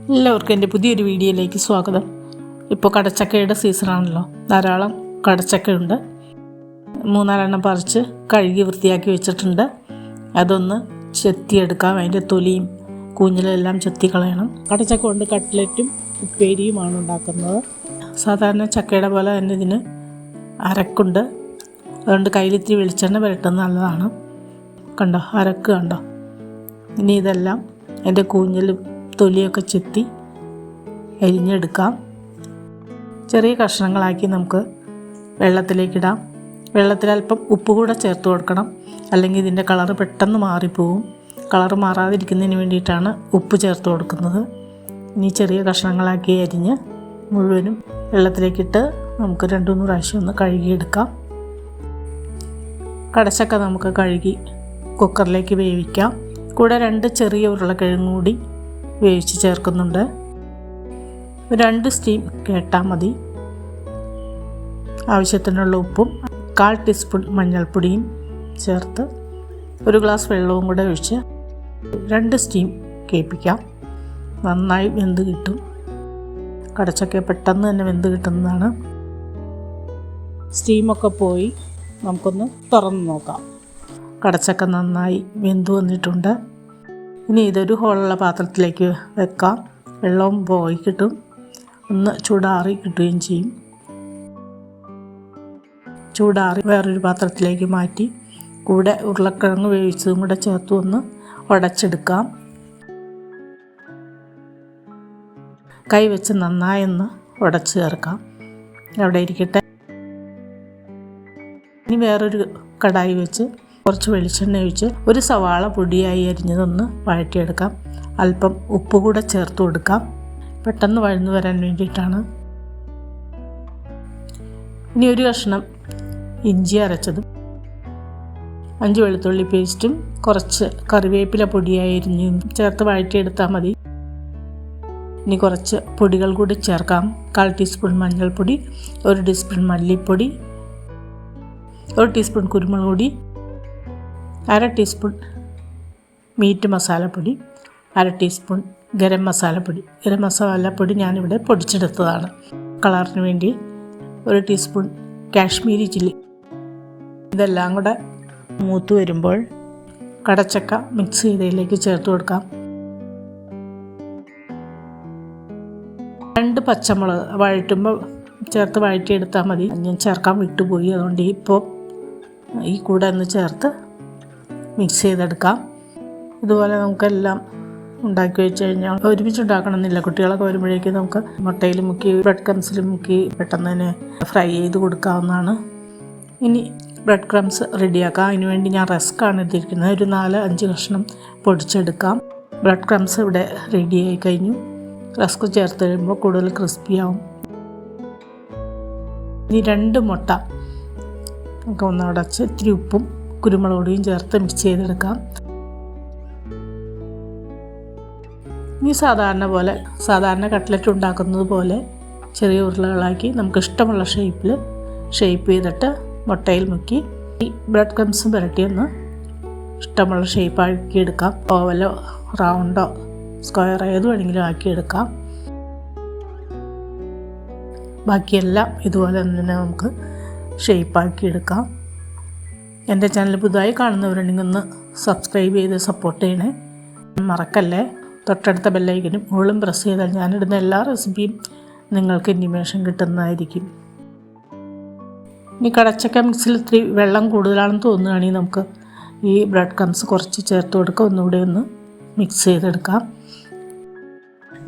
എല്ലാവർക്കും എന്റെ പുതിയൊരു വീഡിയോയിലേക്ക് സ്വാഗതം. ഇപ്പോൾ കടച്ചക്കയുടെ സീസണാണല്ലോ ധാരാളം കടച്ചക്കയുണ്ട്. മൂന്നാലെണ്ണം പറിച്ച് കഴുകി വൃത്തിയാക്കി വെച്ചിട്ടുണ്ട്. അതൊന്ന് ചെത്തിയെടുക്കാം. അതിന്റെ തൊലിയും കൂഞ്ഞിലെല്ലാം ചെത്തി കളയണം കടച്ചക്ക കൊണ്ട് കട്ട്ലറ്റും ഉപ്പേരിയുമാണ് ഉണ്ടാക്കുന്നത്. സാധാരണ ചക്കയുടെ പോലെ തന്നെ ഇതിന് അരക്കുണ്ട്. അതുകൊണ്ട് കയ്യിലിത്തിരി വെളിച്ചെണ്ണ പുരട്ടുന്നത് നല്ലതാണ്. കണ്ടോ? അരക്ക് കണ്ടോ? ഇനി ഇതെല്ലാം എന്റെ കൂഞ്ഞിലും തൊലിയൊക്കെ ചെത്തി അരിഞ്ഞെടുക്കാം. ചെറിയ കഷ്ണങ്ങളാക്കി നമുക്ക് വെള്ളത്തിലേക്കിടാം. വെള്ളത്തിൽ അല്പം ഉപ്പ് കൂടെ ചേർത്ത് കൊടുക്കണം. അല്ലെങ്കിൽ ഇതിന്റെ കളറ് പെട്ടെന്ന് മാറിപ്പോവും. കളറ് മാറാതിരിക്കുന്നതിന് വേണ്ടിയിട്ടാണ് ഉപ്പ് ചേർത്ത് കൊടുക്കുന്നത്. ഇനി ചെറിയ കഷ്ണങ്ങളാക്കി അരിഞ്ഞ് മുഴുവനും വെള്ളത്തിലേക്കിട്ട് നമുക്ക് രണ്ടു മൂന്ന് പ്രാവശ്യം ഒന്ന് കഴുകിയെടുക്കാം. കടച്ചക്ക നമുക്ക് കഴുകി കുക്കറിലേക്ക് വേവിക്കാം. കൂടെ രണ്ട് ചെറിയ ഉരുളക്കിഴങ്ങ് കൂടി വേവിച്ച് ചേർക്കുന്നുണ്ട്. രണ്ട് സ്റ്റീം കേട്ടാൽ മതി. ആവശ്യത്തിനുള്ള ഉപ്പും കാൽ ടീസ്പൂൺ മഞ്ഞൾപ്പൊടിയും ചേർത്ത് ഒരു ഗ്ലാസ് വെള്ളവും കൂടെ ഒഴിച്ച് രണ്ട് സ്റ്റീം കേൾപ്പിക്കാം. നന്നായി വെന്ത് കിട്ടും. കടച്ചൊക്കെ പെട്ടെന്ന് തന്നെ വെന്ത് കിട്ടുന്നതാണ്. സ്റ്റീമൊക്കെ പോയി. നമുക്കൊന്ന് തുറന്ന് നോക്കാം. കടച്ചൊക്കെ നന്നായി വെന്ത് വന്നിട്ടുണ്ട്. ഇനി ഇതൊരു ഹോളുള്ള പാത്രത്തിലേക്ക് വെക്കാം. വെള്ളവും പോയി കിട്ടും. ഒന്ന് ചൂടാറി കിട്ടുകയും ചെയ്യും. ചൂടാറി വേറൊരു പാത്രത്തിലേക്ക് മാറ്റി കൂടെ ഉരുളക്കിഴങ്ങ് വേവിച്ചതും കൂടെ ചേർത്ത് ഒന്ന് ഉടച്ചെടുക്കാം. കൈ വെച്ച് നന്നായി ഒന്ന് ഉടച്ച് ചേർക്കാം. അവിടെ ഇരിക്കട്ടെ. ഇനി വേറൊരു കടായി വെച്ച് കുറച്ച് വെളിച്ചെണ്ണ ഒഴിച്ച് ഒരു സവാള പൊടിയായി അരിഞ്ഞതൊന്ന് വഴറ്റിയെടുക്കാം. അല്പം ഉപ്പ് കൂടെ ചേർത്ത് കൊടുക്കാം. പെട്ടെന്ന് വഴന്നു വരാൻ വേണ്ടിയിട്ടാണ്. ഇനി ഒരു കഷ്ണം ഇഞ്ചി അരച്ചതും അഞ്ച് വെളുത്തുള്ളി പേസ്റ്റും കുറച്ച് കറിവേപ്പില പൊടിയായി അരിഞ്ഞും ചേർത്ത് വഴറ്റിയെടുത്താൽ മതി. ഇനി കുറച്ച് പൊടികൾ കൂടി ചേർക്കാം. കാൽ ടീസ്പൂൺ മഞ്ഞൾപ്പൊടി ഒരു ടീസ്പൂൺ മല്ലിപ്പൊടി ഒരു ടീസ്പൂൺ കുരുമുളക് പൊടി അര ടീസ്പൂൺ മീറ്റ് മസാലപ്പൊടി അര ടീസ്പൂൺ ഗരം മസാലപ്പൊടി. ഗരം മസാലപ്പൊടി ഞാനിവിടെ പൊടിച്ചെടുത്തതാണ്. കളറിന് വേണ്ടി ഒരു ടീസ്പൂൺ കാശ്മീരി ചില്ലി. ഇതെല്ലാം കൂടെ മൂത്ത് വരുമ്പോൾ കടച്ചക്ക മിക്സ് ചെയ്തതിലേക്ക് ചേർത്ത് കൊടുക്കാം. രണ്ട് പച്ചമുളക് വഴറ്റുമ്പോൾ ചേർത്ത് വഴറ്റിയെടുത്താൽ മതി. ഞാൻ ചേർക്കാൻ വിട്ടുപോയി. അതുകൊണ്ട് ഇപ്പോൾ ഈ കൂടെ ഒന്ന് ചേർത്ത് മിക്സ് ചെയ്തെടുക്കാം. ഇതുപോലെ നമുക്കെല്ലാം ഉണ്ടാക്കി വെച്ച് കഴിഞ്ഞാൽ ഒരുമിച്ച് ഉണ്ടാക്കണമെന്നില്ല കുട്ടികളൊക്കെ വരുമ്പോഴേക്കും നമുക്ക് മുട്ടയിൽ മുക്കി ബ്രെഡ് ക്രംസിൽ മുക്കി പെട്ടെന്ന് തന്നെ ഫ്രൈ ചെയ്ത് കൊടുക്കാവുന്നതാണ്. ഇനി ബ്രെഡ് ക്രംസ് റെഡിയാക്കാം. അതിന് വേണ്ടി ഞാൻ റസ്ക്കാണ് എടുത്തിരിക്കുന്നത്. ഒരു നാല് അഞ്ച് കഷ്ണം പൊടിച്ചെടുക്കാം. ബ്രെഡ് ക്രംസ് ഇവിടെ റെഡിയായി കഴിഞ്ഞു. റസ്ക് ചേർത്ത് കഴിയുമ്പോൾ കൂടുതൽ ക്രിസ്പി ആവും. ഇനി രണ്ട് മുട്ട നമുക്ക് ഒന്ന് അടച്ച് ഇത്തിരി ഉപ്പും കുരുമുളക് പൊടിയും ചേർത്ത് മിക്സ് ചെയ്തെടുക്കാം. ഇനി സാധാരണ പോലെ സാധാരണ കട്ട്ലറ്റ് ഉണ്ടാക്കുന്നത് പോലെ ചെറിയ ഉരുളകളാക്കി നമുക്ക് ഇഷ്ടമുള്ള ഷേപ്പിൽ ഷേപ്പ് ചെയ്തിട്ട് മുട്ടയിൽ മുക്കി ഈ ബ്രെഡ് ക്രംസും പുരട്ടിയൊന്ന് ഇഷ്ടമുള്ള ഷേപ്പ് ആക്കി എടുക്കാം. ഓവലോ റൗണ്ടോ സ്ക്വയർ ഏത് വേണമെങ്കിലും ആക്കിയെടുക്കാം ബാക്കിയെല്ലാം ഇതുപോലെ തന്നെ നമുക്ക് ഷേപ്പാക്കി എടുക്കാം. എന്റെ ചാനൽ പുതുതായി കാണുന്നവരുണ്ടെങ്കിൽ ഒന്ന് സബ്സ്ക്രൈബ് ചെയ്ത് സപ്പോർട്ട് ചെയ്യണേ. മറക്കല്ലേ? തൊട്ടടുത്ത ബെല്ലൈക്കനും മുകളും പ്രസ് ചെയ്താൽ ഞാനിടുന്ന എല്ലാ റെസിപ്പിയും നിങ്ങൾക്ക് ഇൻഡിമേഷൻ കിട്ടുന്നതായിരിക്കും. ഇനി കടച്ചക്ക മിക്സിൽ ഇത്തിരി വെള്ളം കൂടുതലാണെന്ന് തോന്നുകയാണെങ്കിൽ നമുക്ക് ഈ ബ്രെഡ് ക്രംസ് കുറച്ച് ചേർത്ത് കൊടുക്കുക ഒന്നുകൂടി ഒന്ന് മിക്സ് ചെയ്തെടുക്കാം.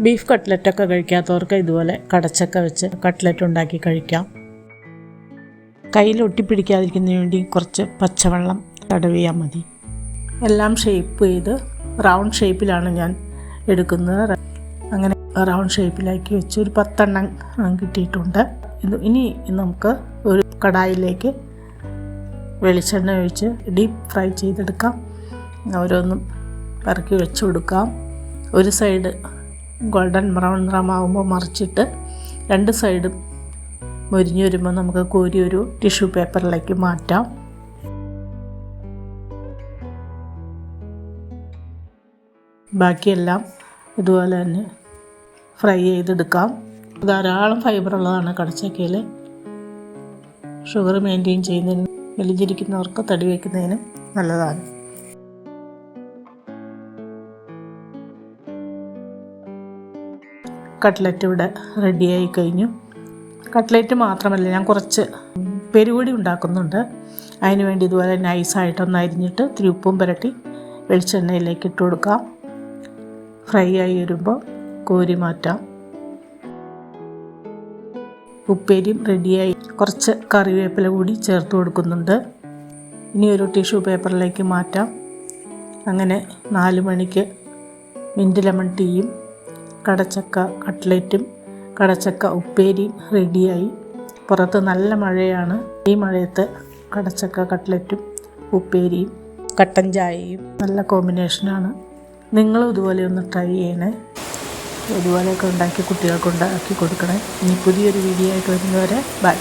ബീഫ് കട്ട്ലറ്റൊക്കെ കഴിക്കാത്തവർക്ക് ഇതുപോലെ കടച്ചക്ക വെച്ച് കട്ട്ലറ്റ് ഉണ്ടാക്കി കഴിക്കാം. കയ്യിൽ ഒട്ടിപ്പിടിക്കാതിരിക്കുന്നതിന് വേണ്ടി കുറച്ച് പച്ചവെള്ളം തടവിയാൽ മതി. എല്ലാം ഷേപ്പ് ചെയ്ത് റൗണ്ട് ഷേപ്പിലാണ് ഞാൻ എടുക്കുന്നത്. അങ്ങനെ റൗണ്ട് ഷേപ്പിലാക്കി വെച്ച് ഒരു പത്തെണ്ണം കിട്ടിയിട്ടുണ്ട്. ഇനി നമുക്ക് ഒരു കടായിലേക്ക് വെളിച്ചെണ്ണ ഒഴിച്ച് ഡീപ്പ് ഫ്രൈ ചെയ്തെടുക്കാം. ഓരോന്നും ഇറക്കി വെച്ച് കൊടുക്കാം. ഒരു സൈഡ് ഗോൾഡൻ ബ്രൗൺ നിറമാകുമ്പോൾ മറിച്ചിട്ട് രണ്ട് സൈഡും മൊരിഞ്ഞ് വരുമ്പോൾ നമുക്ക് കോരി ഒരു ടിഷ്യൂ പേപ്പറിലേക്ക് മാറ്റാം. ബാക്കിയെല്ലാം ഇതുപോലെ തന്നെ ഫ്രൈ ചെയ്തെടുക്കാം. ധാരാളം ഫൈബർ ഉള്ളതാണ് കടച്ചക്കയിൽ ഷുഗർ മെയിന്റെയിൻ ചെയ്യുന്നതിനും മെലിഞ്ഞിരിക്കുന്നവർക്ക് തടി വയ്ക്കുന്നതിനും നല്ലതാണ്. കട്ട്ലറ്റ് ഇവിടെ റെഡിയായി കഴിഞ്ഞു. കട്ട്ലറ്റ് മാത്രമല്ല ഞാൻ കുറച്ച് പെരുവടി ഉണ്ടാക്കുന്നുണ്ട്. അതിന് വേണ്ടി ഇതുപോലെ നൈസായിട്ടൊന്ന് അരിഞ്ഞിട്ട് ഇത്തിരി ഉപ്പും പുരട്ടി വെളിച്ചെണ്ണയിലേക്ക് ഇട്ട് കൊടുക്കാം. ഫ്രൈ ആയി വരുമ്പോൾ കോരി മാറ്റാം. ഉപ്പേരിയും റെഡിയായി. കുറച്ച് കറിവേപ്പില കൂടി ചേർത്ത് കൊടുക്കുന്നുണ്ട്. ഇനി ഒരു ടിഷ്യൂ പേപ്പറിലേക്ക് മാറ്റാം. അങ്ങനെ നാല് മണിക്ക് മിന്റ് ലെമൺ ടീയും കടച്ചക്ക കട്ട്ലറ്റും കടച്ചക്ക ഉപ്പേരിയും റെഡിയായി. പുറത്ത് നല്ല മഴയാണ്. ഈ മഴയത്ത് കടച്ചക്ക കട്ട്ലറ്റും ഉപ്പേരിയും കട്ടൻ ചായയും നല്ല കോമ്പിനേഷനാണ് നിങ്ങളും ഇതുപോലെ ഒന്ന് ട്രൈ ചെയ്യണേ. ഇതുപോലെയൊക്കെ ഉണ്ടാക്കി കുട്ടികൾക്ക് ഉണ്ടാക്കി കൊടുക്കണേ. ഇനി പുതിയൊരു വീഡിയോ ആയിട്ട് വരുന്നവരെ ബൈ